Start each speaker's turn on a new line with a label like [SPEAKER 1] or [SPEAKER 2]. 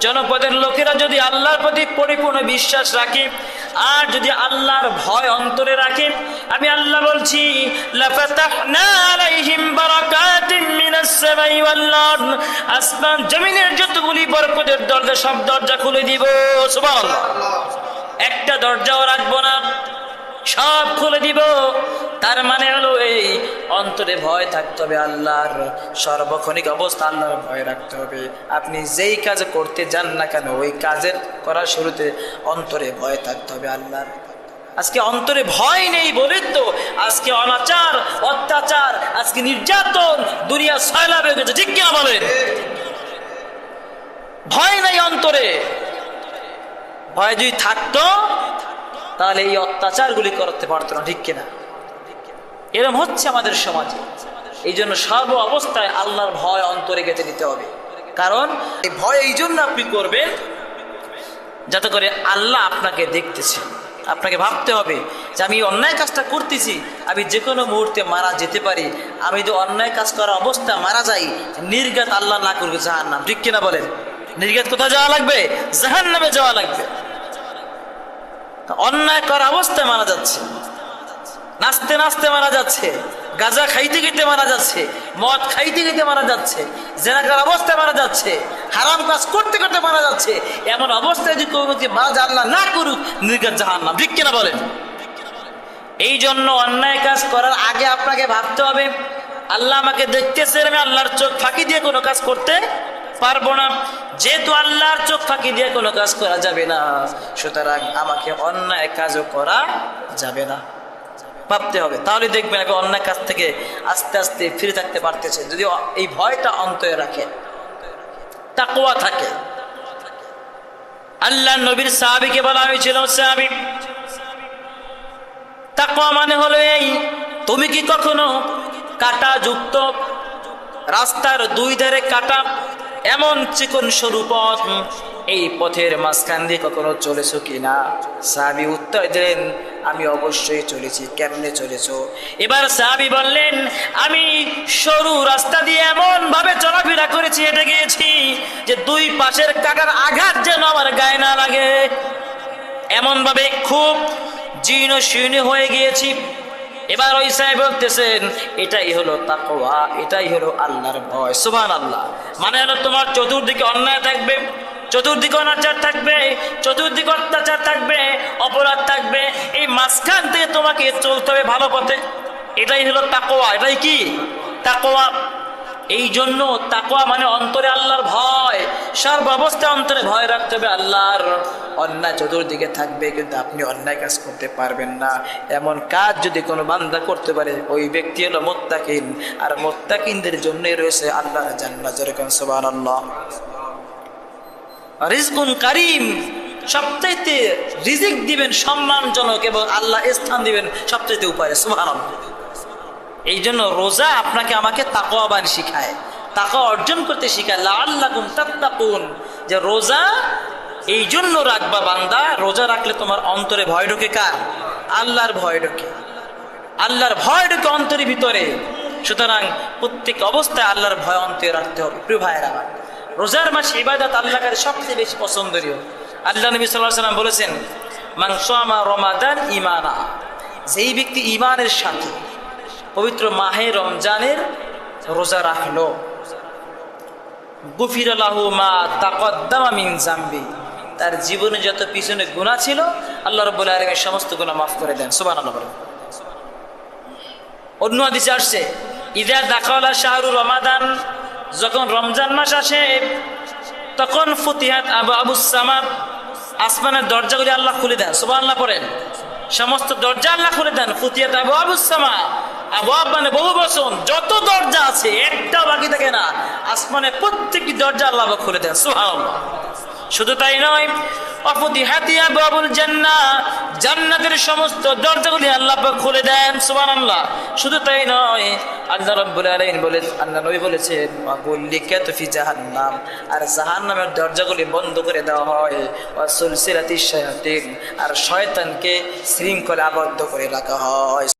[SPEAKER 1] জনপদের লোকেরা যদি আল্লাহর প্রতি পরিপূর্ণ বিশ্বাস রাখে, আর যদি আল্লাহর ভয় অন্তরে রাখে, আমি আল্লাহ বলছি আসমান, জমিনের যতগুলি বরকতের দরজা, সব দরজা খুলে দিব। একটা দরজাও রাখব না। সব খুলে দিব। তার মানে হলো এই, অন্তরে ভয় থাকতে হবে আল্লাহর, সর্বক্ষণিক অবস্থা আল্লাহর ভয় রাখতে হবে। আপনি যেই কাজ করতে যান না কেন, ওই কাজের করার শুরুতে অন্তরে ভয় থাকতে হবে আল্লাহর। আজকে অন্তরে ভয় নেই বলে তো, আজকে অনাচার, অত্যাচার, আজকে নির্যাতন, দুনিয়া সয়লাভ হয়ে গেছে, ঠিক কিনা বলেন? ভয় নাই অন্তরে। ভয় যদি থাকতো তাহলে এই অত্যাচারগুলি করতে পারতো না, ঠিক কিনা? এরম হচ্ছে আমাদের সমাজে। এই জন্য সর্ব অবস্থায় আল্লাহর ভয় অন্তরে গেঁথে নিতে হবে। কারণ এই ভয় এই জন্য আপনি করবেন যাতে করে আল্লাহ আপনাকে দেখতেছে। আপনাকে ভাবতে হবে যে আমি অন্যায় কাজটা করতেছি, আমি যে কোনো মুহূর্তে মারা যেতে পারি। আমি যদি অন্যায় কাজ করা অবস্থা মারা যাই নির্গাত আল্লাহ না করবে জাহান নাম ঠিক কিনা বলেন? নির্গাত কোথায় যাওয়া লাগবে? জাহান নামে যাওয়া লাগবে। অন্যায় করা অবস্থায় মারা যাচ্ছে। নাচতে নাচতে মারা যাচ্ছে, গাঁজা খাইতে খাইতে মারা যাচ্ছে, মদ খাইতে খাইতে মারা যাচ্ছে জেনাকার অবস্থায় মারা যাচ্ছে, হারাম কাজ করতে করতে মারা যাচ্ছে, এমন অবস্থায় যদি কেউ ব্যক্তি মারা যা আল্লাহ না করুক, নির্গত জাহান না ঠিক কিনা বলেন? এই জন্য অন্যায় কাজ করার আগে আপনাকে ভাবতে হবে, আল্লাহ আমাকে দেখতেছে আমি আল্লাহর চোখ ফাঁকি দিয়ে কোনো কাজ করতে পারব না। যেহেতু আল্লাহর চোখ ফাঁকি দিয়ে কোনো কাজ করা যাবে না, সুতরাং আমাকে অন্যায় কাজও করা যাবে না। ভাবতে হবে। তাহলে দেখবেন আমি অন্যায় কাজ থেকে আস্তে আস্তে ফিরে থাকতে পারতেছে। যদি এই ভয়টা অন্তরে রাখে তাকোয়া থাকে। আল্লাহ নবীর সাহাবিকে বলা হয়েছিল, সাহাবি, তাকওয়া মানে হলো এই, তুমি কি কখনো কাটা যুক্ত রাস্তার দুই ধারে কাটা এমন চিকন সরু পথ, এই পথের মাঝখান দিয়ে কখনো চলেছো কি না? সাহাবি উত্তর দিলেন, আমি অবশ্যই চলেছি। কেমনে চলেছ? এবার সাহাবি বললেন, আমি সরু রাস্তা দিয়ে এমন ভাবে চলাফেরা করেছি, হেঁটে গিয়েছি যে দুই পাশের কাটার আঘাত যেন আমার গায়ে না লাগে। এমন ভাবে খুব জীর্ণ শীর্ণ হয়ে গিয়েছি। এবার ওই সাহেব বলতেছেন, এটাই হলো তাকোয়া এটাই হলো আল্লাহর ভয়। সুবহান আল্লাহ মানে হলো তোমার চতুর্দিকে অন্যায় থাকবে, চতুর্দিকে অনাচার থাকবে, চতুর্দিকে অত্যাচার থাকবে, অপরাধ থাকবে। এই মাঝখান থেকে তোমাকে চলতে হবে ভালো পথে। এটাই হলো তাকোয়া এটাই কি? তাকওয়া। এই জন্য তাকওয়া মানে অন্তরে আল্লাহর ভয়। সর্বাবস্থায় অন্তরে ভয় রাখতে হবে, আল্লাহর অন্যায় চতুর্দিকে থাকবে, কিন্তু আপনি অন্যায় কাজ করতে পারবেন না। এমন কাজ যদি কোনো বান্দা করতে পারে, ওই ব্যক্তি হলো মোত্তাকিন। আর মোত্তাকিনদের জন্যই রয়েছে আল্লাহর জান্নাত। যেরকম সুবহানাল্লাহ। রিজকুন কারিম, সবচাইতে রিজিক দিবেন, সম্মানজনক এবং আল্লাহ স্থান দিবেন সবচাইতে উপায় সুবহানাল্লাহ। এই জন্য রোজা আপনাকে আমাকে তাকওয়াবান শিখায়। তাকা অর্জন করতে শিখায়। লাল্লাকুম তাত্তাকুন। যে রোজা এই জন্য রাখবা বান্দা, রোজা রাখলে তোমার অন্তরে ভয় ঢোকে কার? আল্লাহর ভয় ঢোকে। আল্লাহর ভয় ঢোকে অন্তরের ভিতরে। সুতরাং প্রত্যেক অবস্থায় আল্লাহর ভয় অন্তরে রাখতে হবে। প্রিয় ভাইয়েরা, রোজার মাসে ইবাদত আল্লাহ কাছে সবচেয়ে বেশি পছন্দনীয়। আল্লাহ নবী সাল্লাহ সাল্লাম বলেছেন মাংসমা রমাদান ইমানা যেই ব্যক্তি ইমানের সাথে পবিত্র মাহে রমজানের রোজা রাখল। গুফির জাম্বি। তার জীবনে যত পিছনে গুণা ছিল, আল্লাহ রব্বুল আলমের সমস্ত গুণা মাফ করে দেন। সুবান অন্য হাদিসে আসছে, ইদা দাখালা শাহরু রমাদান যখন রমজান মাস আসে, তখন ফতিহাত আবু আবু সামাদ আসমানের দরজাগুলি আল্লাহ খুলে দেন। সুবাহ আল্লাহ পড়েন। সমস্ত দরজা আল্লাহ খুলে দেন ফুতিয়াত আবু আবু সামা আবু আব মানে বহু যত দরজা আছে, একটা বাকি থাকে না। আসমানে প্রত্যেকটি দরজা আল্লাহ খুলে দেন, সুবহানাল্লাহ। শুধু তাই নয় অফতিহাতি আবু আবুল জান্নাহ জান্নাতের সমস্ত দরজাগুলি আল্লাহ খুলে দেন শুধু তাই নয়, আল্লাহ বলে আল্লাহ নবী বলেছেন মাগুল্লিকাতু ফি জাহান্নাম। আর দরজাগুলি বন্ধ করে দেওয়া হয় আর শয়তানকে শৃঙ্খলে আবদ্ধ করে রাখা হয়।